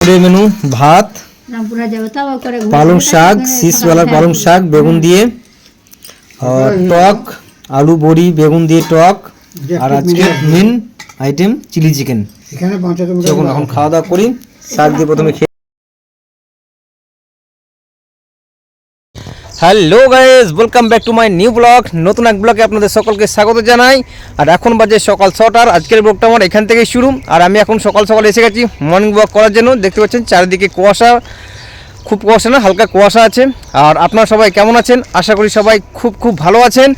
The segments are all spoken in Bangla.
দুপুরের মেনু ভাত পালং শাক শীষওয়ালার পালং শাক বেগুন দিয়ে আর টক আলু বড়ি বেগুন দিয়ে টক আর আজকে মেন আইটেম চিলি চিকেন যখন এখন খাওয়া দাওয়া করি শাক দিয়ে প্রথমে hello guys welcome back to my new blog নতুন এক ব্লগে আপনাদের সকলকে স্বাগত জানাই। আর এখন বাজে সকাল ছটার, আজকের ব্লগটা আমার এখান থেকেই শুরু। আর আমি এখন সকাল সকাল এসে গেছি মর্নিং ওয়াক করার জন্য। দেখতে পাচ্ছেন, চারিদিকে কুয়াশা, খুব কুয়াশা না, হালকা কুয়াশা আছে। আর আপনারা সবাই কেমন আছেন? আশা করি সবাই খুব খুব ভালো আছেন।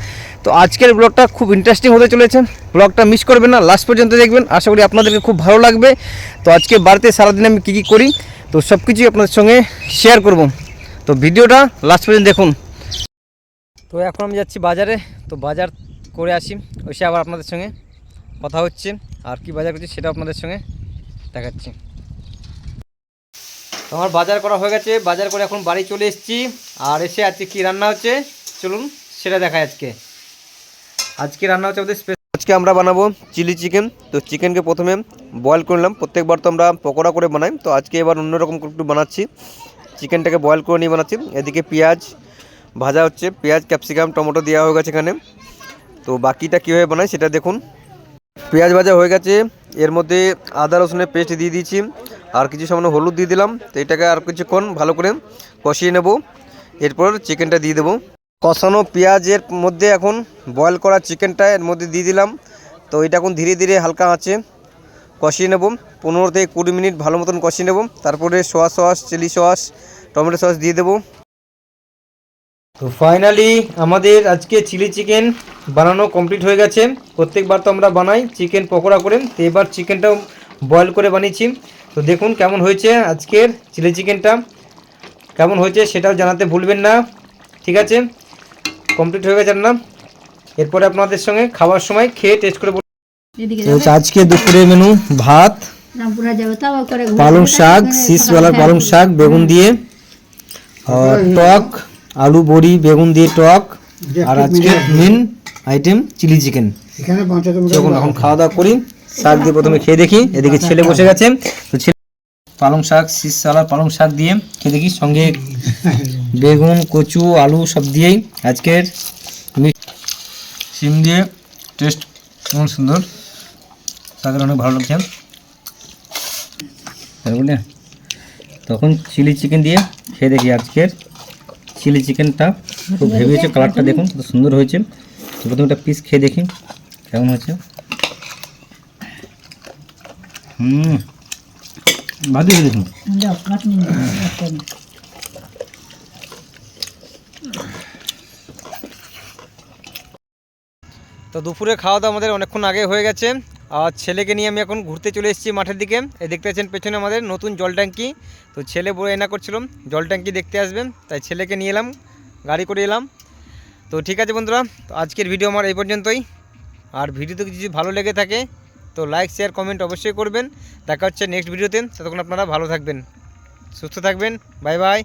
তো আজকের ব্লগটা খুব ইন্টারেস্টিং হতে চলেছে। ব্লগটা মিস করবেন না লাস্ট পর্যন্ত দেখবেন। আশা করি আপনাদেরকে খুব ভালো লাগবে। তো আজকে বাড়িতে সারাদিন আমি কী কী করি, তো সব কিছুই আপনাদের সঙ্গে শেয়ার করব। তো ভিডিওটা লাস্ট পর্যন্ত দেখুন। তো এখন আমি যাচ্ছি বাজারে তো বাজার করে আসি। ওইসে আবার আপনাদের সঙ্গে কথা হচ্ছে আর কি বাজার করছি সেটা আপনাদের সঙ্গে দেখাচ্ছি। তো আমার বাজার করা হয়ে গেছে বাজার করে এখন বাড়ি চলে এসেছি আর এসে আজকে কি রান্না হচ্ছে চলুন সেটা দেখায় আজকে। আজকে রান্না হচ্ছে আমাদের স্পেশাল আজকে আমরা বানাবো চিলি চিকেন তো চিকেনকে প্রথমে বয়েল করে নিলাম। প্রত্যেকবার তো আমরা পকোড়া করে বানাই তো আজকে এবার অন্যরকম একটু বানাচ্ছি। চিকেনটাকে বয়েল করে নিয়ে বানাচ্ছি। এদিকে পেঁয়াজ ভাজা হচ্ছে। পেঁয়াজ ক্যাপসিকাম টমেটো দেওয়া হয়ে গেছে এখানে। তো বাকিটা কীভাবে বানাই সেটা দেখুন। পেঁয়াজ ভাজা হয়ে গেছে। এর মধ্যে আদা, রসুনের পেস্ট দিয়ে দিয়েছি। আর কিছু সামান্য হলুদ দিয়ে দিলাম। তো এটাকে আর কিছুক্ষণ ভালো করে কষিয়ে নেব। এরপর চিকেনটা দিয়ে দেবো। কষানো পেঁয়াজের মধ্যে এখন বয়েল করা চিকেনটা এর মধ্যে দিয়ে দিলাম। তো এটা এখন ধীরে ধীরে হালকা আঁচে কষিয়ে নেব। পনেরো থেকে কুড়ি মিনিট ভালো মতন কষিয়ে নেব। তারপরে soya sauce, chilli sauce, tomato sauce দিয়ে দেবো। তো ফাইনালি আমাদের আজকে চিলি চিকেন বানানো কমপ্লিট হয়ে গেছে। প্রত্যেকবার তো আমরা বানাই চিকেন পকোড়া করে। তো এবার চিকেনটাও বয়েল করে বানিয়েছি। তো দেখুন কেমন হয়েছে আজকের চিলি চিকেনটা। কেমন হয়েছে সেটাও জানাতে ভুলবেন না। ঠিক আছে? কমপ্লিট হয়ে গেছে না এরপরে আপনাদের সঙ্গে খাওয়ার সময় খেয়ে টেস্ট করে আজকে দুপুরের মেনু ভাত পালং শাক ওখানে শীষওয়ালা সকালে পালং শাক বেগুন দিয়ে আর টক আলু বড়ি বেগুন দিয়ে টক আর আজকে মেন আইটেম চিলি চিকেন। এখানে যখন এখন খাওয়া দাওয়া করি শাক দিয়ে প্রথমে খেয়ে দেখি এদিকে ছেলে বসে গেছে তো ছেলে পালং শাক শীষ সালার পালং শাক দিয়ে খেয়ে দেখি সঙ্গে বেগুন কচু আলু সব দিয়েই আজকের সিম দিয়ে টেস্ট কেমন সুন্দর। শাকের অনেক ভালো লাগছে। বলে? তখন চিলি চিকেন দিয়ে খেয়ে দেখি আজকের চিলি চিকেনটা। খুব হেভি হয়েছে কালারটা দেখুন, কত সুন্দর হয়েছে। তো প্রথমে একটা পিস খেয়ে দেখি, কেমন হয়েছে। হুম দিয়ে দেখুন। তো দুপুরে খাওয়া দাওয়া আমাদের অনেকক্ষণ আগে হয়ে গেছে। আর ছেলেকে নিয়ে আমি এখন ঘুরতে চলে এসেছি মাঠের দিকে। এই দেখতে পাচ্ছেন পেছনে আমাদের নতুন জল ট্যাঙ্কি। তো ছেলে বড় এনা করছিল জল ট্যাঙ্কি দেখতে আসবেন, তাই ছেলেকে নিয়ে এলাম, গাড়ি করে এলাম। তো ঠিক আছে বন্ধুরা, তো আজকের ভিডিও আমার এই পর্যন্তই। আর ভিডিওতে যদি ভালো লেগে থাকে, তো লাইক, শেয়ার, কমেন্ট অবশ্যই করবেন। দেখা হচ্ছে নেক্সট ভিডিওতে, ততক্ষণ আপনারা ভালো থাকবেন, সুস্থ থাকবেন, বাই বাই।